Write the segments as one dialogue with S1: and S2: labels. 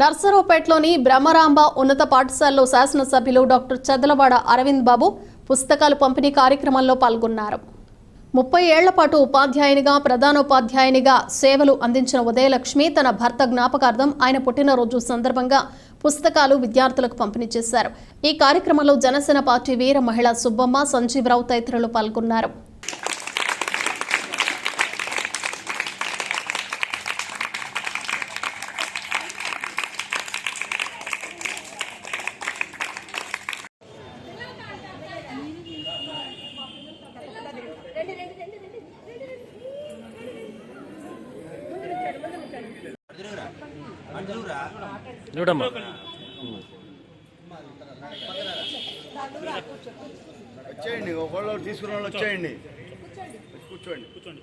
S1: నర్సరావుపేటలోని బ్రహ్మరాంబ ఉన్నత పాఠశాలలో శాసనసభ్యులు డాక్టర్ చదలవాడ అరవింద్ బాబు పుస్తకాలు పంపిణీ కార్యక్రమంలో పాల్గొన్నారు. ముప్పై ఏళ్ళ పాటు ఉపాధ్యాయునిగా ప్రధానోపాధ్యాయునిగా సేవలు అందించిన ఉదయలక్ష్మి తన భర్త జ్ఞాపకార్థం ఆయన పుట్టినరోజు సందర్భంగా పుస్తకాలు విద్యార్థులకు పంపిణీ చేశారు. ఈ కార్యక్రమంలో జనసేన పార్టీ వీర మహిళ సుబ్బమ్మ సంజీవరావు తదితరులు పాల్గొన్నారు.
S2: చూడమ్మా
S3: వచ్చేయండి ఒకళ్ళు తీసుకున్న వాళ్ళు వచ్చేయండి. కూర్చోండి. కూర్చోండి.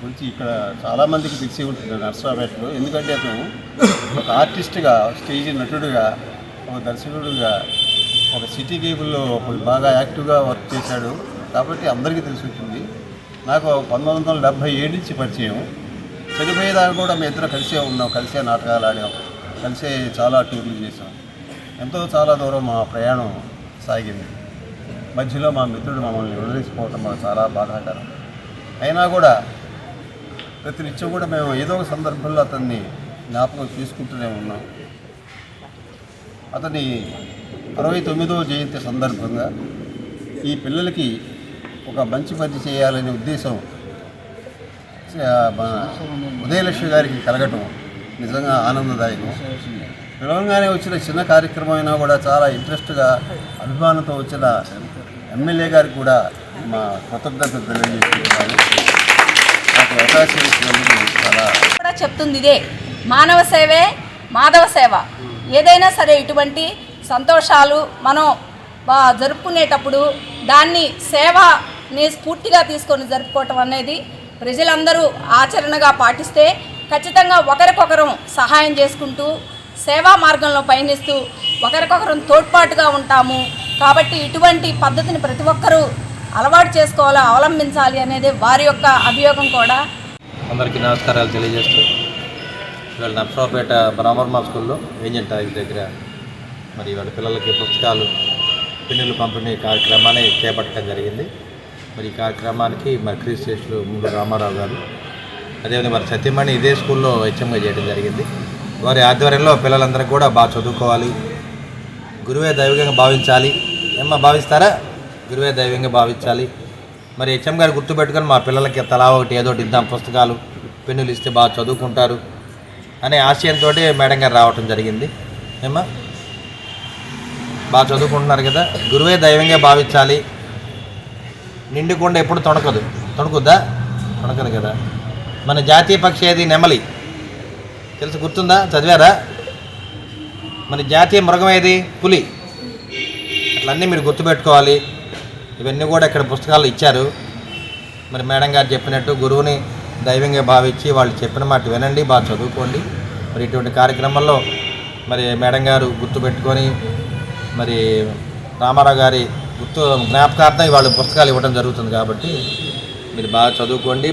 S4: గురించి ఇక్కడ చాలామందికి తెలిసి ఉంటుంది నర్సరాపేటలో ఎందుకంటే అతను ఒక ఆర్టిస్ట్గా స్టేజ్ నటుడుగా ఒక దర్శకుడుగా ఒక సిటీ కేబుల్లో బాగా యాక్టివ్గా వర్క్ చేశాడు. కాబట్టి అందరికీ తెలిసి ఉంటుంది. నాకు పంతొమ్మిది వందల డెబ్భై ఏడు నుంచి పరిచయం. చనిపోయేదాకా కూడా మేము ఇద్దరు కలిసే ఉన్నాం కలిసే నాటకాలు ఆడాం కలిసే చాలా టూర్లు చేసాం ఎంతో చాలా దూరం మా ప్రయాణం సాగింది. మధ్యలో మా మిత్రుడు మమ్మల్ని వదిలేసిపోవటం మాకు చాలా బాధాకరం. అయినా కూడా ప్రతి నిత్యం కూడా మేము ఏదో ఒక సందర్భంలో అతన్ని జ్ఞాపకం తీసుకుంటూనే ఉన్నాం. అతని అరవై తొమ్మిదవ జయంతి సందర్భంగా ఈ పిల్లలకి ఒక మంచి పని చేయాలనే ఉద్దేశం ఉదయలక్ష్మి గారికి కలగటం నిజంగా ఆనందదాయకం. పిలవంగానే వచ్చిన చిన్న కార్యక్రమం అయినా కూడా చాలా ఇంట్రెస్ట్గా అభిమానంతో వచ్చిన ఎమ్మెల్యే గారికి కూడా మా కృతజ్ఞతలు తెలియజేస్తున్నాను.
S5: కూడా చెప్తుంది ఇదే. మానవ సేవే మాధవ సేవ. ఏదైనా సరే ఇటువంటి సంతోషాలు మనం జరుపుకునేటప్పుడు దాన్ని సేవని స్ఫూర్తిగా తీసుకొని జరుపుకోవటం అనేది ప్రజలందరూ ఆచరణగా పాటిస్తే ఖచ్చితంగా ఒకరికొకరం సహాయం చేసుకుంటూ సేవా మార్గంలో పయనిస్తూ ఒకరికొకరం తోడ్పాటుగా ఉంటాము. కాబట్టి ఇటువంటి పద్ధతిని ప్రతి ఒక్కరూ అలవాటు చేసుకోవాలా అవలంబించాలి అనేది వారి యొక్క అభియోగం కూడా.
S2: అందరికీ నమస్కారాలు తెలియజేస్తూ ఇవాళ నర్సరావుపేట బ్రాహ్మర్మా స్కూల్లో ఏజెంట్ ఆఫీస్ దగ్గర మరి ఇవాళ పిల్లలకి పుస్తకాలు పిన్నులు పంపిణీ కార్యక్రమాన్ని చేపట్టడం జరిగింది. మరి ఈ కార్యక్రమానికి మరి క్రీస్తేశ్వరు ముందు రామారావు గారు అదేవిధంగా మరి సత్యమణి ఇదే స్కూల్లో హెచ్ఎంగా చేయడం జరిగింది. వారి ఆధ్వర్యంలో పిల్లలందరికీ కూడా బాగా చదువుకోవాలి గురువే దైవంగా భావించాలి. ఏమ్మా భావిస్తారా? గురువే దైవంగా భావించాలి. మరి హెచ్ఎం గారు గుర్తుపెట్టుకొని మా పిల్లలకి తలా ఒకటి ఏదో ఒకటి ఇద్దాం పుస్తకాలు పెన్నులు ఇస్తే బాగా చదువుకుంటారు అనే ఆశయంతో మేడం గారు రావటం జరిగింది. ఏమా బాగా చదువుకుంటున్నారు కదా. గురువే దైవంగా భావించాలి. నిండుకుండా ఎప్పుడు తొణకదు. తొణకుద్దా? తొణకదు కదా. మన జాతీయ పక్షి ఏది? నెమలి. తెలుసు గుర్తుందా? చదివారా? మన జాతీయ మృగం ఏది? పులి. అట్లన్నీ మీరు గుర్తుపెట్టుకోవాలి. ఇవన్నీ కూడా ఇక్కడ పుస్తకాలు ఇచ్చారు. మరి మేడం గారు చెప్పినట్టు గురువుని దైవంగా భావించి వాళ్ళు చెప్పిన మాట వినండి బాగా చదువుకోండి. మరి ఇటువంటి కార్యక్రమంలో మరి మేడం గారు గుర్తుపెట్టుకొని మరి రామారావు గారి గుర్తు జ్ఞాపకార్థం ఇవాళ పుస్తకాలు ఇవ్వడం జరుగుతుంది కాబట్టి మీరు బాగా చదువుకోండి